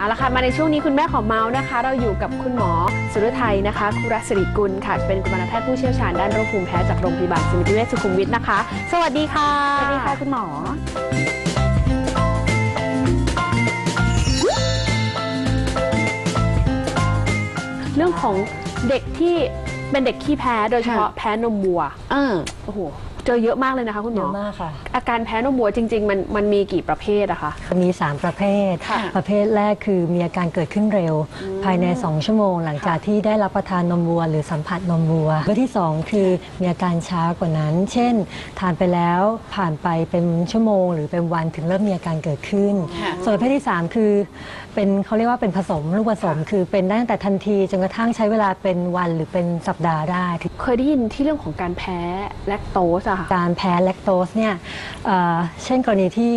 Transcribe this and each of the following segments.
เอาละค่ะมาในช่วงนี้คุณแม่ขอเมาส์นะคะ เราอยู่กับคุณหมอสุรไทยนะคะคุรศิริกุลค่ะ เป็นกุมารแพทย์ผู้เชี่ยวชาญด้านโรคภูมิแพ้จากโรงพยาบาลสมิติเวชสุขุมวิทนะคะ สวัสดีค่ะ สวัสดีค่ะคุณหมอ เรื่องของเด็กที่เป็นเด็กขี้แพ้โดยเฉพาะแพ้นมวัว เออโอ้โหเจอเยอะมากเลยนะคะคุณหมเยออะมากค่ะ อาการแพ้นมวัวจริง ๆ มันมันมีกี่ประเภทอะคะ มี 3 ประเภท ค่ะประเภทแรกคือมีอาการเกิดขึ้นเร็ว ภายใน 2 ชั่วโมง หลังจากที่ได้รับประทานนมวัว หรือสัมผัสนมวัวประเภทที่ 2 คือมีอาการช้ากว่านั้น เช่น ทานไปแล้วผ่านไปเป็นชั่วโมง หรือเป็นวันถึงเริ่มมีอาการเกิดขึ้น ค่ะส่วนประเภทที่ 3 คือ เป็นเขาเรียกว่าเป็นผสมลูกผสม คือเป็นได้ตั้งแต่ทันทีจนกระทั่งใช้เวลาเป็นวันหรือเป็นสัปดาห์ได้ เคยได้ยินที่เรื่องของการแพ้แลคโตสอะค่ะการแพ้แลคโตสเนี่ยเอ่อเช่นกรณีที่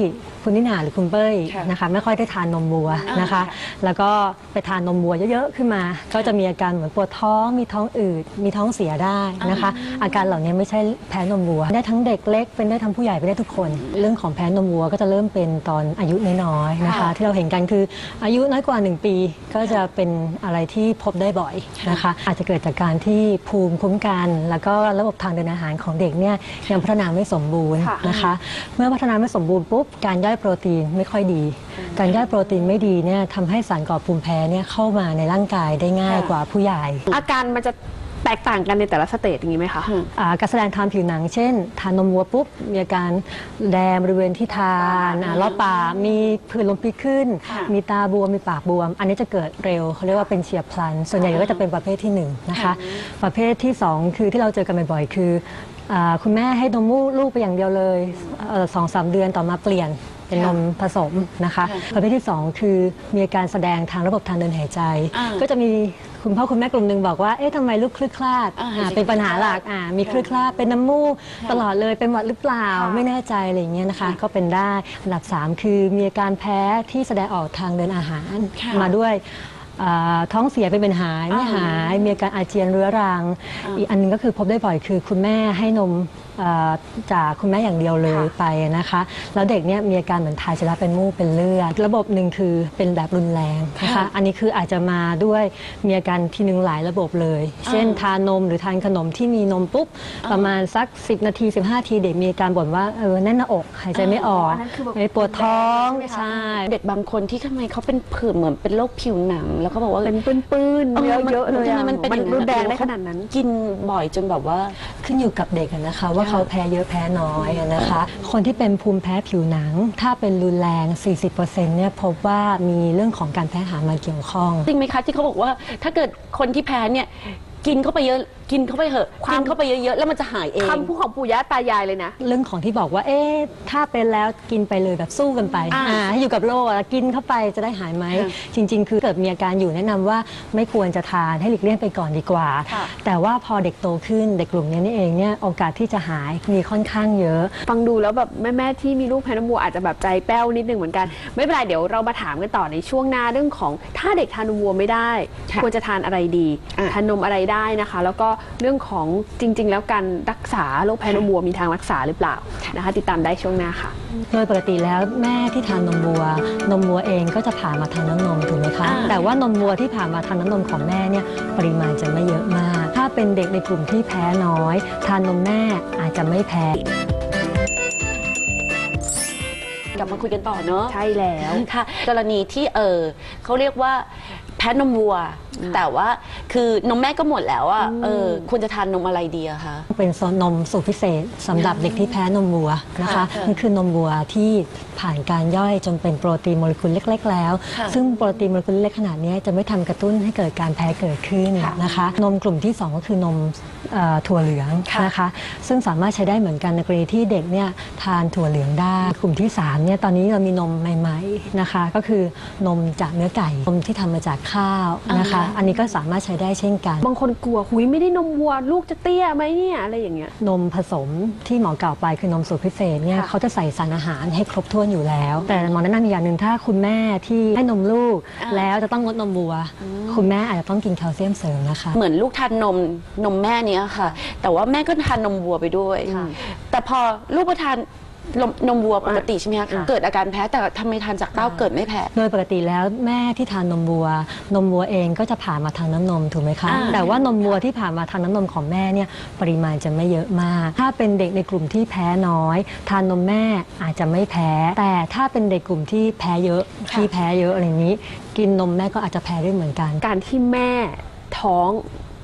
คุณนิหนาหรือคุณเป้ยค่ะนะคะไม่ค่อยได้ทานนมวัวอ่านนะคะค่ะแล้วก็ไปทานนมวัวเยอะๆขึ้นมา ก็จะมีอาการเหมือนปวดท้องมีท้องอืดมีท้องเสียได้นะคะ อาการเหล่านี้ไม่ใช่แพ้นมวัว ได้ทั้งเด็กเล็กเป็นได้ทั้งผู้ใหญ่เป็นได้ทุกคน เรื่องของแพ้นมวัวก็จะเริ่มเป็นตอนอายุน้อยๆนะคะ ค่ะ ที่เราเห็นกันคืออายุน้อยกว่า 1 ปี ก็จะเป็นอะไรที่พบได้บ่อยนะคะ อาจจะเกิดจากการที่ภูมิคุ้มกัน แล้วก็ระบบทางเดินอาหารของเด็กเนี่ยยังพัฒนาไม่สมบูรณ์ค่ะนะคะ เมื่อพัฒนาไม่สมบูรณ์ปุ๊บการย่อยโปรตีนไม่ค่อยดี การย่อยโปรตีนไม่ดีเนี่ยทำให้สารก่อภูมิแพ้เนี่ยเข้ามาในร่างกายได้ง่ายค่ะกว่าผู้ใหญ่ อาการมันจะแตกต่างกันในแต่ละสเตจอย่างนี้ไหมคะอ่าการแสดงทางผิวหนัง เช่น ทานนมวัวปุ๊บ มีอาการแดงบริเวณที่ทานอ่ารอบปากมีผื่นลมพิษขึ้นค่ะมีตาบวม มีปากบวม อันนี้จะเกิดเร็วเขาเรียกว่าเป็นเฉียบพลัน ส่วนใหญ่ก็จะเป็นประเภทที่หนึ่งนะคะ ประเภทที่สองคือที่เราเจอกันบ่อยๆคืออา คุณแม่ให้นมลูกไปอย่างเดียวเลยเอ่อสองสามเดือนต่อมาเปลี่ยนเป็นนมผสมนะคะประเภทที่สองคือมีอาการแสดงทางระบบทางเดินหายใจอ่าก็จะมีคุณพ่อคุณแม่กลุ่มหนึ่งบอกว่า เอ๊ะทำไมลูกคลืดคลาดอ่าอ่าเป็นปัญหาหลักอ่ามีคลืดคลาด เป็นน้ำมูกตลอดเลย เป็นหวัดหรือเปล่าค่ะไม่แน่ใจอะไรอย่างเงี้ยนะคะ ก็เป็นได้ อันดับ 3 คือมีอาการแพ้ที่แสดงออกทางเดินอาหารค่ะมาด้วย อ่าท้องเสียเป็นเป็นหายไม่อ่าหาย มีอาการอาเจียนเรื้อรัง อีกอันหนึงก็คือพบได้บ่อยคือ คุณแม่ให้นมอ่าจากคุณแม่อย่างเดียวเลยค่ะไปนะคะ แล้วเด็กเนี่ยมีอาการเหมือนถ่ายเสร็จแล้วเป็นมูกเป็นเลือด ระบบหนึ่งคือเป็นแบบรุนแรงนะคะ ค่ะอันนี้คืออาจจะมาด้วยมีอาการทีหนึ่งหลายระบบเลย เช่นทานนมหรือทานขนมที่มีนมปุ๊บ ประมาณสัก 10 นาที 15นาทีเด็กมีอาการบ่นว่าเออแน่นหน้าอกหายใจไม่ออกอันนั้นคือแบบ ไม่ปวดท้องแดงใช่ไหมคะใช่ เด็กบางคนที่ทำไมเขาเป็นผื่นเหมือนเป็นโรคผิวหนัง แล้วก็บอกว่าเป็นปื้นๆเออเยอะๆเลยทำไมอะมันเป็นมันอย่างนั้นรุนแรงอะได้ขนาดนั้น กินบ่อยจนแบบว่า ขึ้นอยู่กับเด็กอะนะคะ ว่าเขาแพ้เยอะแพ้น้อยอะนะคะ คนที่เป็นภูมิแพ้ผิวหนัง ถ้าเป็นรุนแรง 40%เนี่ยพบว่ามีเรื่องของการแพ้อาหารมาเกี่ยวข้อง จริงไหมคะที่เขาบอกว่าถ้าเกิดคนที่แพ้เนี่ยกินเข้าไปเยอะกินเข้าไปเหอะความ กินเข้าไปเยอะๆแล้วมันจะหายเอง คำพูดของปู่ย่าตายายเลยนะ เรื่องของที่บอกว่า เอ๊ะ ถ้าเป็นแล้วกินไปเลยแบบสู้กันไปอ่า อ่าให้อยู่กับโรคอะกินเข้าไปจะได้หายไหมค่ะจริง ๆ คือเกิดมีอาการอยู่แนะนำว่าไม่ควรจะทานให้หลีกเลี่ยงไปก่อนดีกว่า ค่ะแต่ว่าพอเด็กโตขึ้นเด็กกลุ่มนี้นี่เองเนี่ยโอกาสที่จะหายมีค่อนข้างเยอะ ฟังดูแล้วแบบแม่ๆที่มีลูกแพ้น้ำวัวอาจจะแบบใจแป้วนิดนึงเหมือนกัน ไม่เป็นไรเดี๋ยวเรามาถามกันต่อในช่วงหน้าเรื่องของ ถ้าเด็กทานนมวัวไม่ได้ ค่ะควรจะทานอะไรดี อะ ทานนมอะไรได้นะคะ แล้วก็เรื่องของจริง ๆ แล้วการรักษาโรคแพ้นมวัวมีทางรักษาหรือเปล่านะคะ ติดตามได้ช่วงหน้าค่ะ โดยปกติแล้วแม่ที่ทานนมวัว นมวัวเองก็จะผ่านมาทางน้ำนมถูกไหมคะอ่าแต่ว่านมวัวที่ผ่านมาทางน้ำนมของแม่เนี่ยปริมาณจะไม่เยอะมาก ถ้าเป็นเด็กในกลุ่มที่แพ้น้อย ทานนมแม่อาจจะไม่แพ้กลับมาคุยกันต่อเนอะใช่แล้วค่ะกรณีที่เออเขาเรียกว่า แพ้นมวัว แต่ว่าคือนมแม่ก็หมดแล้วอะเออควรจะทานนมอะไรดีอะคะ เป็นโซนนมสูตรพิเศษสำหรับเด็กที่แพ้นมวัวนะคะค่ะมันคือนมวัวที่ผ่านการย่อยจนเป็นโปรตีนโมเลกุลเล็ก ๆ แล้วค่ะซึ่งโปรตีนโมเลกุลเล็กขนาดนี้จะไม่ทำกระตุ้นให้เกิดการแพ้เกิดขึ้นค่ะนะคะ นมกลุ่มที่ 2 ก็คือนมเอ่อถั่วเหลืองค่ะนะคะ ซึ่งสามารถใช้ได้เหมือนกันในกรณีที่เด็กเนี่ยทานถั่วเหลืองได้กลุ่มที่3เนี่ยตอนนี้เรามีนมใหม่ ๆนะคะ ก็คือนมจากเนื้อไก่นมที่ทำมาจากข้าวนะคะ อันนี้ก็สามารถใช้ได้เช่นกัน บางคนกลัวหุยไม่ได้นมวัวลูกจะเตี้ยไหมเนี่ยอะไรอย่างเงี้ย นมผสมที่หมอกล่าวไปคือนมสูตรพิเศษเนี่ยค่ะเขาจะใส่สารอาหารให้ครบถ้วนอยู่แล้ว แต่หมอแนะนำอีกอย่างหนึ่งถ้าคุณแม่ที่ให้นมลูก อ่า แล้วจะต้องงดนมวัว คุณแม่อาจจะต้องกินแคลเซียมเสริมนะคะ เหมือนลูกทานนมนมแม่เนี้ยค่ะ แต่ว่าแม่ก็ทานนมวัวไปด้วย แต่พอลูกประทาน นมนมวัวปกติใช่ไหมคะอะเกิดอาการแพ้แต่ทำไมทานจากเต้าเกิดไม่แพ้ โดยปกติแล้วแม่ที่ทานนมวัว นมวัวเองก็จะผ่านมาทางน้ำนมถูกไหมคะ อ่า แต่ว่านมวัวที่ผ่านมาทางน้ำนมของแม่เนี่ยปริมาณจะไม่เยอะมาก ถ้าเป็นเด็กในกลุ่มที่แพ้น้อย ทานนมแม่อาจจะไม่แพ้ แต่ถ้าเป็นเด็กกลุ่มที่แพ้เยอะที่แพ้เยอะอะไรนี้ กินนมแม่ก็อาจจะแพ้ด้วยเหมือนกัน การที่แม่ท้อง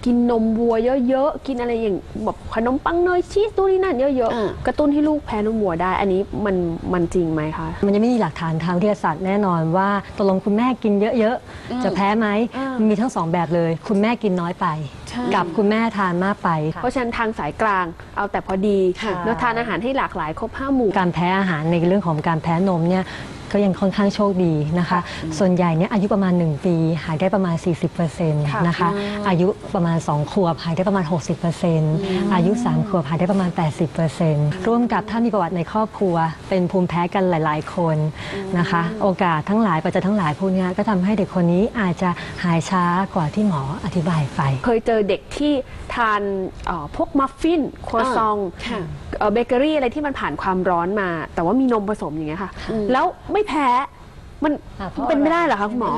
กินนมวัวเยอะๆ กินอะไรอย่างแบบขนมปังเนยชีสตู้นี่นั่นเยอะอ่า ๆ กระตุ้นให้ลูกแพ้นมวัวได้ อันนี้มันมันจริงไหมคะ มันจะไม่มีหลักฐานทางวิทยาศาสตร์แน่นอนว่าตกลงคุณแม่กินเยอะๆ จะแพ้ไหมอ่ามันมีทั้งสองแบบเลย คุณแม่กินน้อยไป ใช่ กับคุณแม่ทานมากไปเพราะฉะนั้นทางสายกลางเอาแต่พอดีค่ะ แล้วทานอาหารให้หลากหลายครบห้าหมู่ การแพ้อาหารในเรื่องของการแพ้นมเนี่ย ก็ยังค่อนข้างโชคดีนะคะ ส่วนใหญ่เนี่ยอายุประมาณ 1 ปี หายได้ประมาณ 40%นะคะ อายุประมาณ 2 ขวบหายได้ประมาณ 60%อายุ 3 ขวบหายได้ประมาณ 80%ร่วมกับถ้ามีประวัติในครอบครัว เป็นภูมิแพ้กันหลาย ๆ คนนะคะ โอกาสทั้งหลายปัจจัยทั้งหลายพวกเนี้ยก็ทำให้เด็กคนนี้อาจจะหายช้ากว่าที่หมออธิบายไป เคยเจอเด็กที่ทานเอ่อพวกมัฟฟินครัวซองค่ะเอ่อเบเกอรี่อะไรที่มันผ่านความร้อนมา แต่ว่ามีนมผสมอย่างเงี้ยค่ะ แล้วไม่แพ้ มันอะเพราะ เป็นไม่อะไรได้เหรอคะคุณหมอ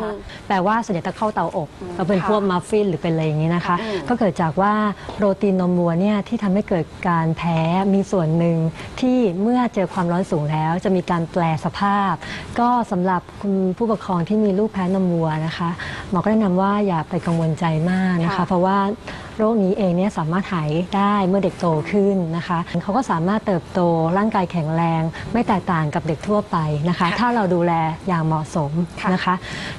แปลว่าส่วนใหญ่จะเข้าเตาอบก็เป็นค่ะพวกมัฟฟินหรือเป็นอะไรอย่างนี้นะคะ ก็เกิดจากว่าโปรตีนนมวัวเนี่ยที่ทำให้เกิดการแพ้มีส่วนหนึ่งที่เมื่อเจอความร้อนสูงแล้ว จะมีการแปลสภาพ ก็สำหรับคุณผู้ปกครองที่มีลูกแพ้นมวัวนะคะหมอก็แนะนำว่าอย่าไปกังวลใจมากนะคะ ค่ะ เพราะว่าโรคนี้เองเนี่ยสามารถหายได้เมื่อเด็กโตขึ้นนะคะเขาก็สามารถเติบโตร่างกายแข็งแรง ไม่แตกต่างกับเด็กทั่วไปนะคะ ถ้าเราดูแลอย่างเหมาะสมค่ะนะคะ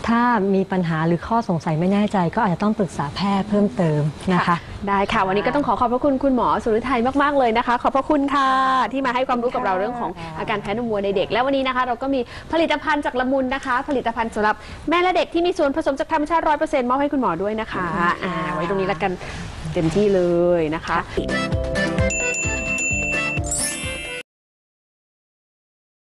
ถ้ามีปัญหาหรือข้อสงสัยไม่แน่ใจ ก็อาจจะต้องปรึกษาแพทย์เพิ่มเติมนะคะ ได้ค่ะ วันนี้ก็ต้องขอขอบพระคุณคุณหมอสุริไทยมากๆเลยนะคะ ขอบพระคุณค่ะ ที่มาให้ความรู้กับเราเรื่องของอาการแพ้นมวัวในเด็ก และวันนี้นะคะ เราก็มีผลิตภัณฑ์จากละมุนนะคะ ผลิตภัณฑ์สำหรับแม่และเด็กที่มีส่วนผสมจากธรรมชาติร้อยเปอร์เซ็นต์มอบให้คุณหมอด้วยนะคะอ่าไว้ตรงนี้ละกันเต็มที่เลยนะคะ